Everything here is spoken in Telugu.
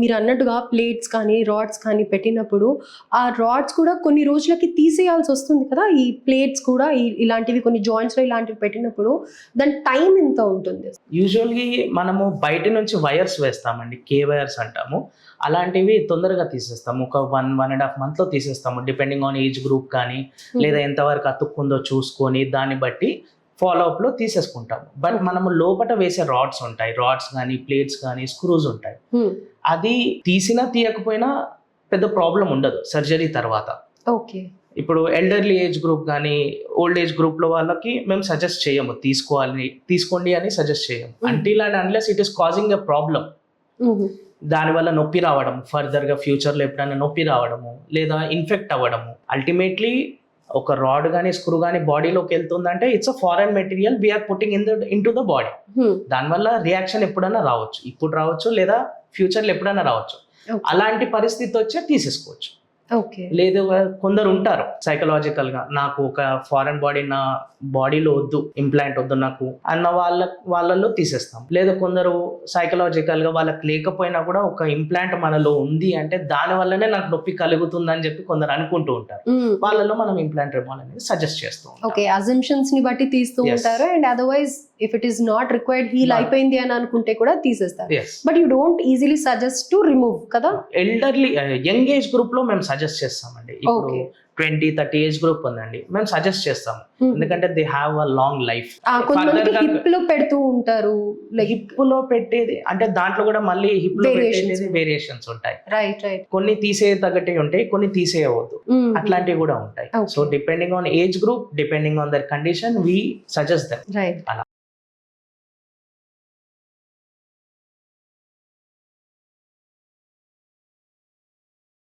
మీరు అన్నట్టుగా ప్లేట్స్ కానీ రాడ్స్ కానీ పెట్టినప్పుడు ఆ రాడ్స్ కూడా కొన్ని రోజులకి తీసేయాల్సి వస్తుంది కదా? ఈ ప్లేట్స్ కూడా ఇలాంటివి కొన్ని జాయింట్స్లో ఇలాంటివి పెట్టినప్పుడు దాని టైం ఎంత ఉంటుంది? యూజువల్గా మనము బయట నుంచి వైర్స్ వేస్తామండి కే వైర్స్ అంటాము. అలాంటివి తొందరగా తీసేస్తాము. ఒక వన్ వన్ అండ్ హాఫ్ మంత్లో తీసేస్తాము డిపెండింగ్ ఆన్ ఏజ్ గ్రూప్ కానీ లేదా ఎంతవరకు అతుక్కుందో చూసుకొని దాన్ని బట్టి follow up లో తీసేసుకుంటాము. But Okay. మనము లోపల వేసే రాడ్స్ ఉంటాయి. రాడ్స్ కానీ ప్లేట్స్ కానీ స్క్రూస్ ఉంటాయి. Hmm. అది తీసినా తీయకపోయినా పెద్ద ప్రాబ్లం ఉండదు సర్జరీ తర్వాత. ఓకే ఇప్పుడు ఎల్డర్లీ ఏజ్ గ్రూప్ కానీ ఓల్డ్ ఏజ్ గ్రూప్లో వాళ్ళకి మేము సజెస్ట్ చేయము. తీసుకోవాలి తీసుకోండి అని సజెస్ట్ చేయము. Until and unless it is causing a problem దానివల్ల నొప్పి రావడం ఫర్దర్గా ఫ్యూచర్లో ఎప్పుడైనా నొప్పి రావడము లేదా ఇన్ఫెక్ట్ అవ్వడము అల్టిమేట్లీ ఒక రాడ్ కానీ స్క్రూ కానీ బాడీలోకి వెళ్తుందంటే it's a foreign material we are putting in the into the body దానివల్ల రియాక్షన్ ఎప్పుడైనా రావచ్చు. ఇప్పుడు రావచ్చు లేదా ఫ్యూచర్లో ఎప్పుడైనా రావచ్చు. అలాంటి పరిస్థితి వచ్చే తీసేసుకోవచ్చు. లేదు కొందరు ఉంటారు సైకలాజికల్గా. నాకు ఒక ఫారెన్ బాడీ నా బాడీలో వద్దు ఇంప్లాంట్ వద్దు నాకు అన్న వాళ్ళ వాళ్ళల్లో తీసేస్తాం. లేదా కొందరు సైకలాజికల్గా వాళ్ళకి లేకపోయినా కూడా ఒక ఇంప్లాంట్ మనలో ఉంది అంటే దాని వల్లనే నాకు నొప్పి కలుగుతుంది అని చెప్పి కొందరు అనుకుంటూ ఉంటారు. వాళ్ళలో మనం ఇంప్లాంట్ రిమూవల్ అనేది సజెస్ట్ చేస్తూ ఓకే అజంప్షన్స్ని బట్టి తీస్తూ. ఉంటారు and otherwise if it is not required heal అయిపోయింది అని అనుకుంటే కూడా తీసేస్తారు. But you don't easily suggest to remove కదా? ఎల్డర్లీ యంగ్ ఏజ్ గ్రూప్లో మేము సజెస్ట్ చేస్తామండి. ఇప్పుడు. ట్వంటీ థర్టీ ఏజ్ గ్రూప్ ఉందండి. మేము సజెస్ట్ చేస్తాము. ఎందుకంటే they have a long life హిప్లో పెడుతూ ఉంటారు హిప్లో పెట్టేది అంటే దాంట్లో కూడా మళ్ళీ హిప్లో. పెట్టేది వేరియేషన్స్ ఉంటాయి. రైట్ రైట్ కొన్ని తీసే తగ్గట్టే ఉంటాయి కొన్ని తీసేయవద్దు. అట్లాంటివి కూడా ఉంటాయి. So depending on age group depending on their condition we suggest them right అలా.